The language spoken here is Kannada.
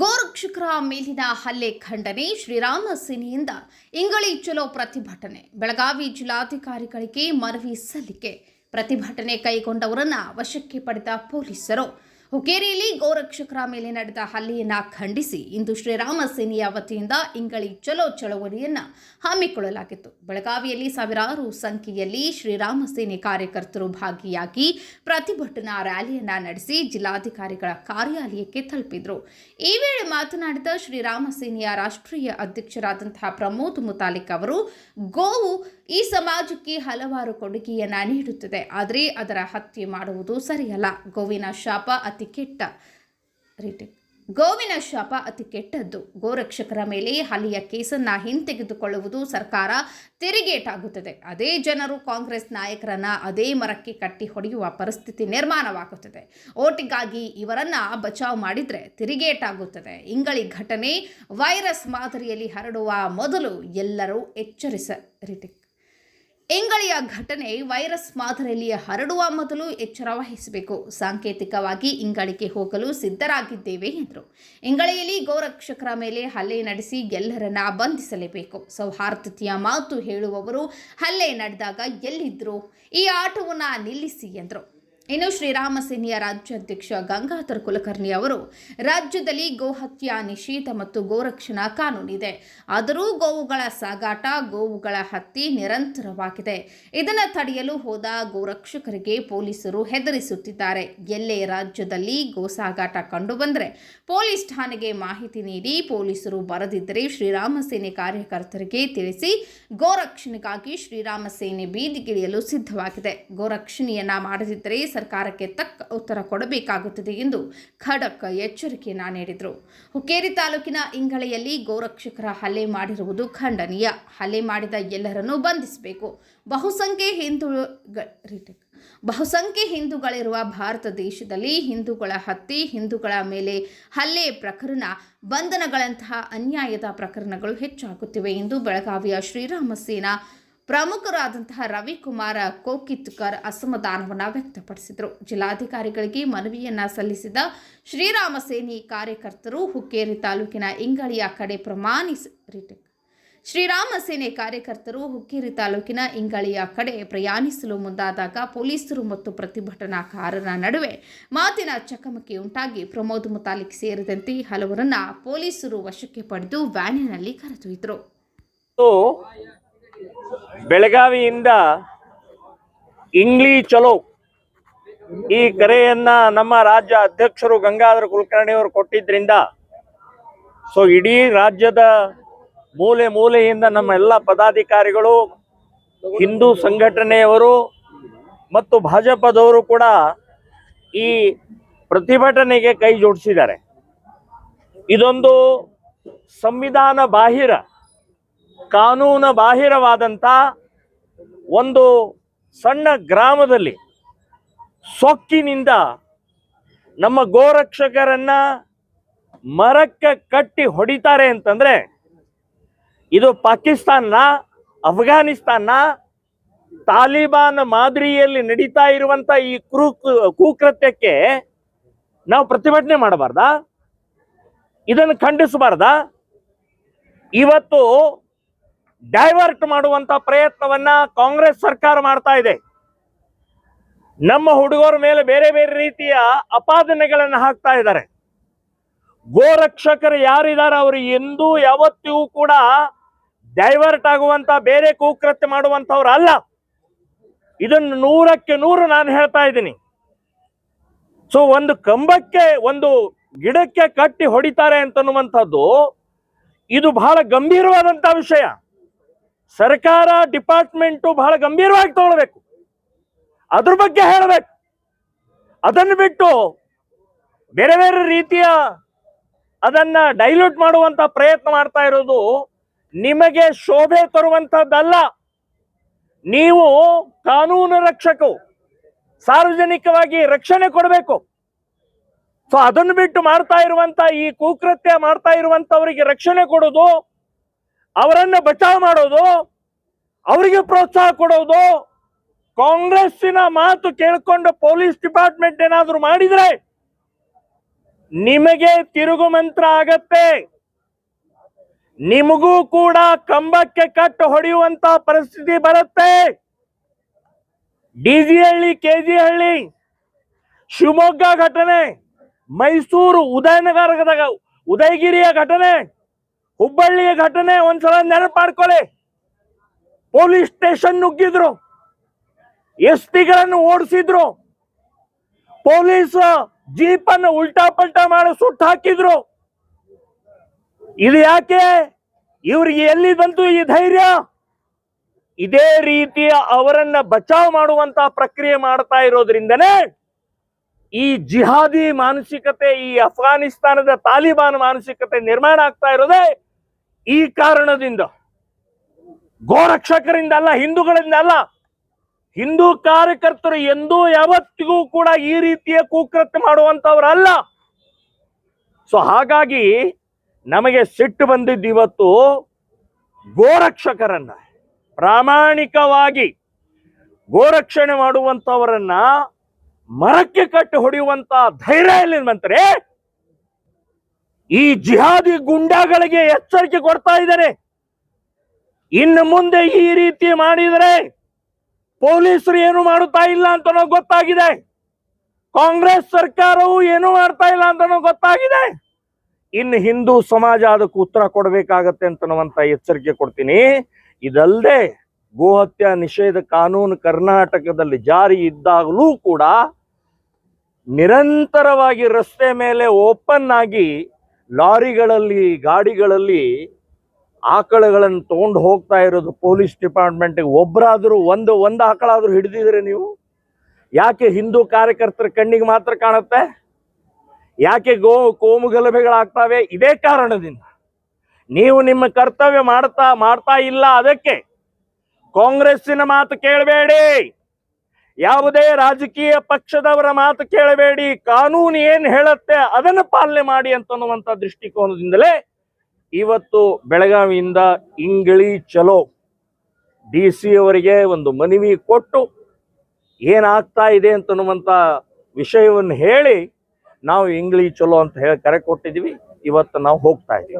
ಗೋರಕ್ಷಕರ ಮೇಲಿನ ಹಲ್ಲೆ ಖಂಡನೆ ಶ್ರೀರಾಮ ಸೇನೆಯಿಂದ ಇಂಗಳಿ ಚಲೋ ಪ್ರತಿಭಟನೆ. ಬೆಳಗಾವಿ ಜಿಲ್ಲಾಧಿಕಾರಿಗಳಿಗೆ ಮನವಿ ಸಲ್ಲಿಕೆ. ಪ್ರತಿಭಟನೆ ಕೈಗೊಂಡವರನ್ನ ವಶಕ್ಕೆ ಪಡೆದ ಪೊಲೀಸರು. ಹುಕ್ಕೇರಿಯಲ್ಲಿ ಗೋರಕ್ಷಕರ ಮೇಲೆ ನಡೆದ ಹಲ್ಲೆಯನ್ನ ಖಂಡಿಸಿ ಇಂದು ಶ್ರೀರಾಮ ಸೇನೆಯ ವತಿಯಿಂದ ಇಂಗಳಿ ಚಲೋ ಚಳವಳಿಯನ್ನ ಹಮ್ಮಿಕೊಳ್ಳಲಾಗಿತ್ತು. ಬೆಳಗಾವಿಯಲ್ಲಿ ಸಾವಿರಾರು ಸಂಖ್ಯೆಯಲ್ಲಿ ಶ್ರೀರಾಮ ಸೇನೆ ಕಾರ್ಯಕರ್ತರು ಭಾಗಿಯಾಗಿ ಪ್ರತಿಭಟನಾ ರ್ಯಾಲಿಯನ್ನ ನಡೆಸಿ ಜಿಲ್ಲಾಧಿಕಾರಿಗಳ ಕಾರ್ಯಾಲಯಕ್ಕೆ ತಲುಪಿದ್ರು. ಈ ವೇಳೆ ಮಾತನಾಡಿದ ಶ್ರೀರಾಮ ಸೇನೆಯ ರಾಷ್ಟ್ರೀಯ ಅಧ್ಯಕ್ಷರಾದಂತಹ ಪ್ರಮೋದ್ ಮುತಾಲಿಕ್ ಅವರು, ಗೋವು ಈ ಸಮಾಜಕ್ಕೆ ಹಲವಾರು ಕೊಡುಗೆಯನ್ನ ನೀಡುತ್ತದೆ, ಆದರೆ ಅದರ ಹತ್ಯೆ ಮಾಡುವುದು ಸರಿಯಲ್ಲ. ಗೋವಿನ ಶಾಪ ಅತಿ ಕೆಟ್ಟ ರೀತಿ. ಗೋವಿನ ಶಾಪ ಅತಿ ಕೆಟ್ಟದ್ದು. ಗೋರಕ್ಷಕರ ಮೇಲೆ ಹಲಿಯ ಕೇಸನ್ನ ಹಿಂತೆಗೆದುಕೊಳ್ಳುವುದು ಸರ್ಕಾರ ತಿರುಗೇಟಾಗುತ್ತದೆ. ಅದೇ ಜನರು ಕಾಂಗ್ರೆಸ್ ನಾಯಕರನ್ನ ಅದೇ ಮರಕ್ಕೆ ಕಟ್ಟಿ ಹೊಡೆಯುವ ಪರಿಸ್ಥಿತಿ ನಿರ್ಮಾಣವಾಗುತ್ತದೆ. ಓಟಿಗಾಗಿ ಇವರನ್ನ ಬಚಾವ್ ಮಾಡಿದ್ರೆ ತಿರುಗೇಟಾಗುತ್ತದೆ. ಇಂಗಳಿ ಘಟನೆ ವೈರಸ್ ಮಾದರಿಯಲ್ಲಿ ಹರಡುವ ಮೊದಲು ಎಲ್ಲರೂ ಎಚ್ಚರಿಸ ಇಂಗಳಿಯ ಘಟನೆ ವೈರಸ್ ಮಾದರಿಯಲ್ಲಿ ಹರಡುವ ಮೊದಲು ಎಚ್ಚರ ವಹಿಸಬೇಕು. ಸಾಂಕೇತಿಕವಾಗಿ ಇಂಗಳಿಗೆ ಹೋಗಲು ಸಿದ್ಧರಾಗಿದ್ದೇವೆ ಎಂದರು. ಇಂಗಳಿಯಲ್ಲಿ ಗೋರಕ್ಷಕರ ಮೇಲೆ ಹಲ್ಲೆ ನಡೆಸಿ ಎಲ್ಲರನ್ನ ಬಂಧಿಸಲೇಬೇಕು. ಸೌಹಾರ್ದತೆಯ ಮಾತು ಹೇಳುವವರು ಹಲ್ಲೆ ನಡೆದಾಗ ಎಲ್ಲಿದ್ದರು ಈ ಆಟವನ್ನು ನಿಲ್ಲಿಸಿ ಎಂದರು. ಇನ್ನು ಶ್ರೀರಾಮ ಸೇನೆಯ ರಾಜ್ಯಾಧ್ಯಕ್ಷ ಗಂಗಾಧರ್ ಕುಲಕರ್ಣಿ ಅವರು ರಾಜ್ಯದಲ್ಲಿ ಗೋಹತ್ಯಾ ನಿಷೇಧ ಮತ್ತು ಗೋರಕ್ಷಣಾ ಕಾನೂನಿದೆ. ಆದರೂ ಗೋವುಗಳ ಸಾಗಾಟ, ಗೋವುಗಳ ಹತ್ಯೆ ನಿರಂತರವಾಗಿದೆ. ಇದನ್ನು ತಡೆಯಲು ಹೋದ ಗೋರಕ್ಷಕರಿಗೆ ಪೊಲೀಸರು ಹೆದರಿಸುತ್ತಿದ್ದಾರೆ. ಎಲ್ಲೇ ರಾಜ್ಯದಲ್ಲಿ ಗೋ ಸಾಗಾಟ ಕಂಡುಬಂದರೆ ಪೊಲೀಸ್ ಠಾಣೆಗೆ ಮಾಹಿತಿ ನೀಡಿ ಪೊಲೀಸರು ಬರದಿದ್ದರೆ ಶ್ರೀರಾಮ ಸೇನೆ ಕಾರ್ಯಕರ್ತರಿಗೆ ತಿಳಿಸಿ ಗೋರಕ್ಷಣೆಗಾಗಿ ಶ್ರೀರಾಮ ಸೇನೆ ಬೀದಿಗಿಳಿಯಲು ಸಿದ್ಧವಾಗಿದೆ. ಗೋರಕ್ಷಣೆಯನ್ನ ಮಾಡದಿದ್ದರೆ ಸರ್ಕಾರಕ್ಕೆ ತಕ್ಕ ಉತ್ತರ ಕೊಡಬೇಕಾಗುತ್ತದೆ ಎಂದು ಖಡಕ್ ಎಚ್ಚರಿಕೆಯನ್ನು ನೀಡಿದರು ಹುಕ್ಕೇರಿ ತಾಲೂಕಿನ ಇಂಗಳೆಯಲ್ಲಿ ಗೋರಕ್ಷಕರ ಹಲ್ಲೆ ಮಾಡಿರುವುದು ಖಂಡನೀಯ. ಹಲ್ಲೆ ಮಾಡಿದ ಎಲ್ಲರನ್ನೂ ಬಂಧಿಸಬೇಕು. ಬಹುಸಂಖ್ಯೆ ಹಿಂದೂ ಬಹುಸಂಖ್ಯೆ ಹಿಂದೂಗಳಿರುವ ಭಾರತ ದೇಶದಲ್ಲಿ ಹಿಂದೂಗಳ ಹತ್ಯೆ, ಹಿಂದೂಗಳ ಮೇಲೆ ಹಲ್ಲೆ ಪ್ರಕರಣ, ಬಂಧನಗಳಂತಹ ಅನ್ಯಾಯದ ಪ್ರಕರಣಗಳು ಹೆಚ್ಚಾಗುತ್ತಿವೆ ಎಂದು ಬೆಳಗಾವಿಯ ಶ್ರೀರಾಮ ಸೇನಾ ಪ್ರಮುಖರಾದಂತಹ ರವಿಕುಮಾರ ಕೋಕಿತ್ಕರ್ ಅಸಮಾಧಾನವನ್ನು ವ್ಯಕ್ತಪಡಿಸಿದರು. ಜಿಲ್ಲಾಧಿಕಾರಿಗಳಿಗೆ ಮನವಿಯನ್ನ ಸಲ್ಲಿಸಿದ ಶ್ರೀರಾಮ ಸೇನಿ ಕಾರ್ಯಕರ್ತರು ಹುಕ್ಕೇರಿ ತಾಲೂಕಿನ ಇಂಗಳಿಯ ಕಡೆ ಪ್ರಮಾಣಿಸಿ ಶ್ರೀರಾಮ ಸೇನೆ ಕಾರ್ಯಕರ್ತರು ಹುಕ್ಕೇರಿ ತಾಲೂಕಿನ ಇಂಗಳಿಯ ಕಡೆ ಪ್ರಯಾಣಿಸಲು ಮುಂದಾದಾಗ ಪೊಲೀಸರು ಮತ್ತು ಪ್ರತಿಭಟನಾಕಾರರ ನಡುವೆ ಮಾತಿನ ಚಕಮಕಿ ಉಂಟಾಗಿ ಪ್ರಮೋದ್ ಮುತಾಲಿಕ್ ಸೇರಿದಂತೆ ಹಲವರನ್ನ ಪೊಲೀಸರು ವಶಕ್ಕೆ ಪಡೆದು ವ್ಯಾನಿನಲ್ಲಿ ಕರೆದೊಯ್ದರು. ಬೆಳಗಾವಿಯಿಂದ ಇಂಗ್ಲಿ ಚಲೋ ಈ ಕರೆಯನ್ನ ನಮ್ಮ ರಾಜ್ಯ ಅಧ್ಯಕ್ಷರು ಗಂಗಾಧರ ಕುಲಕರ್ಣಿ ಅವರು ಕೊಟ್ಟಿದ್ರಿಂದ, ಸೊ ಇಡೀ ರಾಜ್ಯದ ಮೂಲೆ ಮೂಲೆಯಿಂದ ನಮ್ಮ ಎಲ್ಲ ಪದಾಧಿಕಾರಿಗಳು, ಹಿಂದೂ ಸಂಘಟನೆಯವರು ಮತ್ತು ಭಾಜಪದವರು ಕೂಡ ಈ ಪ್ರತಿಭಟನೆಗೆ ಕೈ ಜೋಡಿಸಿದ್ದಾರೆ. ಇದೊಂದು ಸಂವಿಧಾನ ಬಾಹಿರ, ಕಾನೂನು ಬಾಹಿರವಾದಂಥ ಒಂದು ಸಣ್ಣ ಗ್ರಾಮದಲ್ಲಿ ಸೊಕ್ಕಿನಿಂದ ನಮ್ಮ ಗೋರಕ್ಷಕರನ್ನ ಮರಕ್ಕೆ ಕಟ್ಟಿ ಹೊಡಿತಾರೆ ಅಂತಂದ್ರೆ ಇದು ಪಾಕಿಸ್ತಾನ ಅಫ್ಘಾನಿಸ್ತಾನ ತಾಲಿಬಾನ್ ಮಾದರಿಯಲ್ಲಿ ನಡೀತಾ ಇರುವಂತ ಈ ಕುಕೃತ್ಯಕ್ಕೆ ನಾವು ಪ್ರತಿಭಟನೆ ಮಾಡಬಾರ್ದಾ? ಇದನ್ನು ಖಂಡಿಸಬಾರ್ದಾ? ಇವತ್ತು ಡೈವರ್ಟ್ ಮಾಡುವಂತ ಪ್ರಯತ್ನವನ್ನ ಕಾಂಗ್ರೆಸ್ ಸರ್ಕಾರ ಮಾಡ್ತಾ ಇದೆ. ನಮ್ಮ ಹುಡುಗರ ಮೇಲೆ ಬೇರೆ ಬೇರೆ ರೀತಿಯ ಅಪಾದನೆಗಳನ್ನು ಹಾಕ್ತಾ ಇದ್ದಾರೆ. ಗೋರಕ್ಷಕರು ಯಾರಿದ್ದಾರೆ ಅವರು ಎಂದೂ ಯಾವತ್ತಿಗೂ ಕೂಡ ಡೈವರ್ಟ್ ಆಗುವಂತ ಬೇರೆ ಕುಕೃತ್ಯ ಮಾಡುವಂತವ್ರು ಅಲ್ಲ. ಇದನ್ನು ನೂರಕ್ಕೆ ನೂರು ನಾನು ಹೇಳ್ತಾ ಇದ್ದೀನಿ. ಸೊ ಒಂದು ಕಂಬಕ್ಕೆ ಒಂದು ಗಿಡಕ್ಕೆ ಕಟ್ಟಿ ಹೊಡಿತಾರೆ ಅಂತನ್ನುವಂಥದ್ದು ಇದು ಬಹಳ ಗಂಭೀರವಾದಂತ ವಿಷಯ. ಸರ್ಕಾರ ಡಿಪಾರ್ಟ್ಮೆಂಟು ಬಹಳ ಗಂಭೀರವಾಗಿ ತಗೊಳ್ಬೇಕು. ಅದ್ರ ಬಗ್ಗೆ ಹೇಳಬೇಕು. ಅದನ್ನು ಬಿಟ್ಟು ಬೇರೆ ಬೇರೆ ರೀತಿಯ ಅದನ್ನ ಡೈಲ್ಯೂಟ್ ಮಾಡುವಂತ ಪ್ರಯತ್ನ ಮಾಡ್ತಾ ಇರೋದು ನಿಮಗೆ ಶೋಭೆ ತರುವಂತದ್ದಲ್ಲ. ನೀವು ಕಾನೂನು ರಕ್ಷಕು ಸಾರ್ವಜನಿಕವಾಗಿ ರಕ್ಷಣೆ ಕೊಡಬೇಕು. ಸೊ ಅದನ್ನು ಬಿಟ್ಟು ಮಾಡ್ತಾ ಇರುವಂತ ಈ ಕುಕೃತ್ಯ ಮಾಡ್ತಾ ಇರುವಂತವರಿಗೆ ರಕ್ಷಣೆ ಕೊಡೋದು ಅವರನ್ನ ಬಚಾವ್ ಮಾಡೋದು, ಅವರಿಗೆ ಪ್ರೋತ್ಸಾಹ ಕೊಡೋದು, ಕಾಂಗ್ರೆಸ್ಸಿನ ಮಾತು ಕೇಳ್ಕೊಂಡು ಪೊಲೀಸ್ ಡಿಪಾರ್ಟ್ಮೆಂಟ್ ಏನಾದರೂ ಮಾಡಿದ್ರೆ ನಿಮಗೆ ತಿರುಗು ಮಂತ್ರ ಆಗತ್ತೆ. ನಿಮಗೂ ಕೂಡ ಕಂಬಕ್ಕೆ ಕಟ್ಟು ಹೊಡೆಯುವಂತ ಪರಿಸ್ಥಿತಿ ಬರುತ್ತೆ. ಡಿಜಿ ಹಳ್ಳಿ ಕೆಜಿ ಹಳ್ಳಿ ಶಿವಮೊಗ್ಗ ಘಟನೆ, ಮೈಸೂರು ಉದಯನಗರದ ಉದಯಗಿರಿಯ ಘಟನೆ ಹುಬ್ಬಳ್ಳಿಯ ಘಟನೆ ಒಂದ್ಸಲ ನೆನಪು ಮಾಡ್ಕೊಳ್ಳಿ ಪೊಲೀಸ್ ಸ್ಟೇಷನ್ ನುಗ್ಗಿದ್ರು. ಎಸ್ ಪಿಗಳನ್ನು ಓಡಿಸಿದ್ರು. ಪೊಲೀಸ್ ಜೀಪ್ ಅನ್ನು ಉಲ್ಟಾ ಪಲ್ಟಾ ಮಾಡಿ ಸುಟ್ಟು ಹಾಕಿದ್ರು. ಇದು ಯಾಕೆ? ಇವ್ರಿಗೆ ಎಲ್ಲಿ ಬಂತು ಈ ಧೈರ್ಯ? ಇದೇ ರೀತಿಯ ಅವರನ್ನ ಬಚಾವ್ ಮಾಡುವಂತ ಪ್ರಕ್ರಿಯೆ ಮಾಡ್ತಾ ಇರೋದ್ರಿಂದನೇ ಈ ಜಿಹಾದಿ ಮಾನಸಿಕತೆ, ಈ ಅಫ್ಘಾನಿಸ್ತಾನದ ತಾಲಿಬಾನ್ ಮಾನಸಿಕತೆ ನಿರ್ಮಾಣ ಆಗ್ತಾ ಇರೋದೇ ಈ ಕಾರಣದಿಂದ, ಗೋರಕ್ಷಕರಿಂದ ಅಲ್ಲ, ಹಿಂದೂಗಳಿಂದ ಅಲ್ಲ, ಹಿಂದೂ ಕಾರ್ಯಕರ್ತರು ಎಂದೂ ಯಾವತ್ತಿಗೂ ಕೂಡ ಈ ರೀತಿಯ ಕುಕೃತ್ಯ ಮಾಡುವಂತವರಲ್ಲ ಸೊ ಹಾಗಾಗಿ ನಮಗೆ ಸಿಟ್ಟು ಬಂದಿದ್ದು ಇವತ್ತು ಗೋರಕ್ಷಕರನ್ನ, ಪ್ರಾಮಾಣಿಕವಾಗಿ ಗೋರಕ್ಷಣೆ ಮಾಡುವಂತವರನ್ನ ಮರಕ್ಕೆ ಕಟ್ಟಿ ಹೊಡೆಯುವಂತ ಧೈರ್ಯ ಎಲ್ಲಿ ಬಂತಾರೆ ಈ ಜಿಹಾದಿ ಗುಂಡಾಗಳಿಗೆ ಎಚ್ಚರಿಕೆ ಕೊಡ್ತಾ ಇದ್ದಾರೆ. ಇನ್ನು ಮುಂದೆ ಈ ರೀತಿ ಮಾಡಿದರೆ ಪೊಲೀಸರು ಏನು ಮಾಡುತ್ತಾ ಇಲ್ಲ ಅಂತ ಗೊತ್ತಾಗಿದೆ. ಕಾಂಗ್ರೆಸ್ ಸರ್ಕಾರವು ಏನು ಮಾಡ್ತಾ ಇಲ್ಲ ಅಂತ ಗೊತ್ತಾಗಿದೆ. ಇನ್ನು ಹಿಂದೂ ಸಮಾಜ ಅದಕ್ಕೆ ಉತ್ತರ ಕೊಡಬೇಕಾಗತ್ತೆ ಅಂತ ಎಚ್ಚರಿಕೆ ಕೊಡ್ತೀನಿ. ಇದಲ್ಲದೆ ಗೋಹತ್ಯಾ ನಿಷೇಧ ಕಾನೂನು ಕರ್ನಾಟಕದಲ್ಲಿ ಜಾರಿ ಇದ್ದಾಗಲೂ ಕೂಡ ನಿರಂತರವಾಗಿ ರಸ್ತೆ ಮೇಲೆ ಓಪನ್ ಆಗಿ ಲಾರಿಗಳಲ್ಲಿ, ಗಾಡಿಗಳಲ್ಲಿ ಆಕಳಗಳನ್ನು ತೊಗೊಂಡು ಹೋಗ್ತಾ ಇರೋದು ಪೊಲೀಸ್ ಡಿಪಾರ್ಟ್ಮೆಂಟ್ಗೆ. ಒಬ್ಬರಾದರೂ ಒಂದು ಒಂದು ಆಕಳಾದರೂ ಹಿಡಿದಿದ್ರೆ ನೀವು? ಯಾಕೆ ಹಿಂದೂ ಕಾರ್ಯಕರ್ತರ ಕಣ್ಣಿಗೆ ಮಾತ್ರ ಕಾಣುತ್ತೆ? ಯಾಕೆ ಗೋ, ಕೋಮು ಗಲಭೆಗಳಾಗ್ತವೆ? ಇದೇ ಕಾರಣದಿಂದ. ನೀವು ನಿಮ್ಮ ಕರ್ತವ್ಯ ಮಾಡ್ತಾ ಮಾಡ್ತಾ ಇಲ್ಲ ಅದಕ್ಕೆ ಕಾಂಗ್ರೆಸ್ಸಿನ ಮಾತು ಕೇಳಬೇಡಿ! ಯಾವುದೇ ರಾಜಕೀಯ ಪಕ್ಷದವರ ಮಾತು ಕೇಳಬೇಡಿ, ಕಾನೂನು ಏನ್ ಹೇಳುತ್ತೆ ಅದನ್ನು ಪಾಲನೆ ಮಾಡಿ ಅಂತನ್ನುವಂತ ದೃಷ್ಟಿಕೋನದಿಂದಲೇ ಇವತ್ತು ಬೆಳಗಾವಿಯಿಂದ ಇಂಗಿಳಿ ಚಲೋ ಡಿ ಸಿ ಅವರಿಗೆ ಒಂದು ಮನವಿ ಕೊಟ್ಟು ಏನಾಗ್ತಾ ಇದೆ ಅಂತನ್ನುವಂತ ವಿಷಯವನ್ನು ಹೇಳಿ ನಾವು ಇಂಗ್ಲಿ ಚಲೋ ಅಂತ ಹೇಳಿ ಕರೆ ಕೊಟ್ಟಿದ್ವಿ ಇವತ್ತು ನಾವು ಹೋಗ್ತಾ ಇದ್ದೀವಿ.